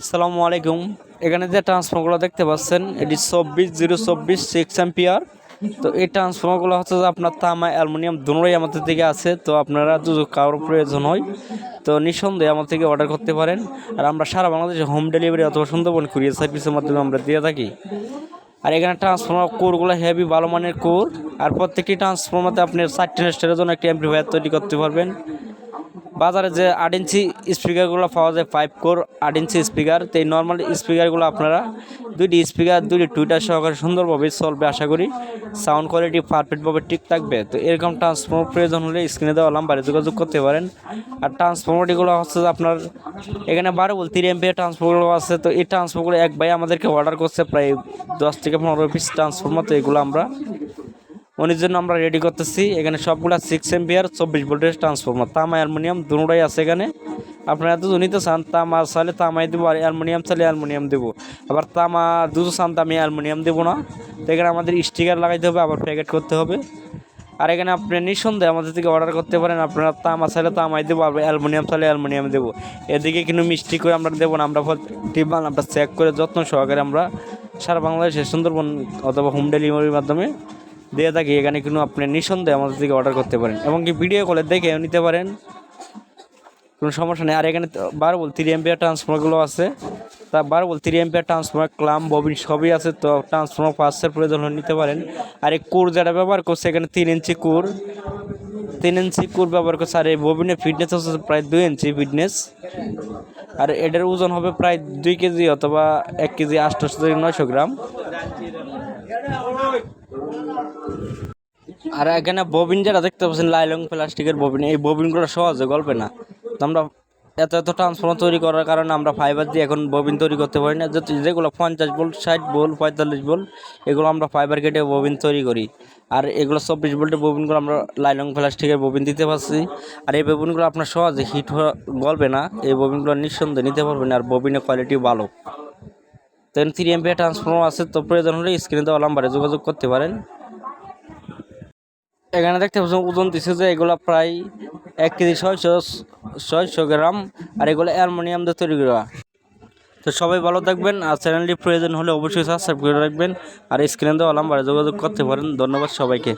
আসসালামু আলাইকুম। এখানে যে ট্রান্সফর্মারগুলো দেখতে পাচ্ছেন, এটি চব্বিশ জিরো চব্বিশ সিক্স অ্যাম্পিয়ার তো এই ট্রান্সফর্মারগুলো হচ্ছে যে আপনার তামা, অ্যালুমিনিয়াম দুটোই আমাদের থেকে আছে, তো আপনারা যদি কারোর প্রয়োজন হয়, তো নিঃসন্দেহে আমার থেকে অর্ডার করতে পারেন। আর আমরা সারা বাংলাদেশে হোম ডেলিভারি অথবা সুন্দরবন কুরিয়ার সার্ভিসের মাধ্যমে আমরা দিয়ে থাকি। আর এখানে ট্রান্সফর্মার কোরগুলো হেভি ভালো মানের কোর আর প্রত্যেকটি ট্রান্সফর্মারতে আপনি চারটি নেস্টের জন্য একটি অ্যাম্পলিফায়ার তৈরি করতে পারবেন। বাজারে যে আট ইঞ্চি স্পিকারগুলো পাওয়া যায় ফাইভ কোর আট ইঞ্চি স্পিকার। তো এই নর্মাল স্পিকারগুলো আপনারা দুইটি স্পিকার, দুইটি টুইটার সহকারে সুন্দরভাবে চলবে আশা করি। সাউন্ড কোয়ালিটি পারফেক্টভাবে ঠিক থাকবে। তো এরকম ট্রান্সফর্মার প্রয়োজন হলে স্ক্রিনে দেওয়া নাম্বারে যোগাযোগ করতে পারেন। আর ট্রান্সফর্মারটিগুলো হচ্ছে আপনার এখানে বারো বল তিন এমপিএ ট্রান্সফর্মারগুলো আছে। তো এই ট্রান্সফর্মারগুলো এক ভাই আমাদেরকে অর্ডার করছে প্রায় দশ থেকে পনেরো পিস ট্রান্সফর্মার তো এগুলো আমরা উনির জন্য আমরা রেডি করতেছি। এখানে সবগুলা সিক্স এমপিয়ার চব্বিশ ভোল্টেজ ট্রান্সফর্মার তামা অ্যালুমিনিয়াম দুটোটাই আছে এখানে। আপনারা তো নিতে চান, তামা চাইলে তামাই দেবো আর অ্যালুমিনিয়াম চাইলে অ্যালুমিনিয়াম দেবো। আবার তামা দুটো চান তো আমি অ্যালুমিনিয়াম দেবো না। তো এখানে আমাদের স্টিকার লাগাইতে হবে, আবার প্যাকেট করতে হবে। আর এখানে আপনি নিঃসন্দেহে আমাদের থেকে অর্ডার করতে পারেন। আপনারা তামা চাইলে তামাই দেবো আর অ্যালুমিনিয়াম চাইলে অ্যালুমিনিয়াম দেবো। এদিকে কিন্তু মিষ্টি করে আমরা দেবো না, আমরা টিপান আমরা চেক করে যত্ন সহকারে আমরা সারা বাংলাদেশে সুন্দরবন অথবা হোম ডেলিভারির মাধ্যমে দিয়ে থাকি, এখানে কিন্তু আপনি নিঃসন্দেহে আমাদের থেকে অর্ডার করতে পারেন। এবং কি ভিডিও কলে দেখে নিতে পারেন। কোনো সমস্যা নেই। আর এখানে বারো বল থ্রি এমপিয়ার ট্রান্সফর্মারগুলো আছে। তা বারো বল থ্রি এমপিয়ার ট্রান্সফর্মার ক্লাম ববিন সবই আছে। তো ট্রান্সফর্মার পাঁচের প্রয়োজন হলে নিতে পারেন। আর এই কোর যেটা ব্যবহার করছে, এখানে তিন ইঞ্চি কোর তিন ইঞ্চি কোর ব্যবহার করছে। আর এই ববিনের ফিটনেস হচ্ছে প্রায় দুই ইঞ্চি ফিটনেস আর এটার ওজন হবে প্রায় দুই কেজি অথবা এক কেজি আটশো থেকে নয়শো গ্রাম। আর এখানে ববিন যেটা দেখতে পাচ্ছেন, লাইলং প্লাস্টিকের ববিন। এই ববিনগুলো সহজে গল্পে না। তো আমরা এত এত ট্রান্সফর্মার তৈরি করার কারণে আমরা ফাইবার দিয়ে এখন ববিন তৈরি করতে পারি না। যেগুলো পঞ্চাশ ভোল্ট ষাট ভোল্ট পঁয়তাল্লিশ ভোল্ট এগুলো আমরা ফাইবার কেটে ববিন তৈরি করি। আর এগুলো চব্বিশ ভোল্টের ববিনগুলো আমরা লাইলং প্লাস্টিকের ববিন দিতে পারছি। আর এই ববিনগুলো আপনার সহজে হিট হওয়া গলবে না। এই ববিনগুলো নিঃসন্দেহে নিতে পারবেন আর ববিনের কোয়ালিটি ভালো। তেন থ্রি এমপিআর ট্রান্সফর্মার আছে, তো প্রয়োজন হলে স্ক্রিনে দেওয়া নাম্বারে যোগাযোগ করতে পারেন। এখানে দেখতে পাচ্ছেন ওজন দিচ্ছে যে এগুলো প্রায় এক কেজি ছয়শো ছয়শো গ্রাম, আর এগুলো অ্যালুমিনিয়াম দিয়ে তৈরি করা। তো সবাই ভালো থাকবেন, আর চ্যানেলটি প্রয়োজন হলে অবশ্যই সাবস্ক্রাইব করে রাখবেন, আর স্ক্রিনে দেওয়া নাম্বারে যোগাযোগ করতে পারেন। ধন্যবাদ সবাইকে।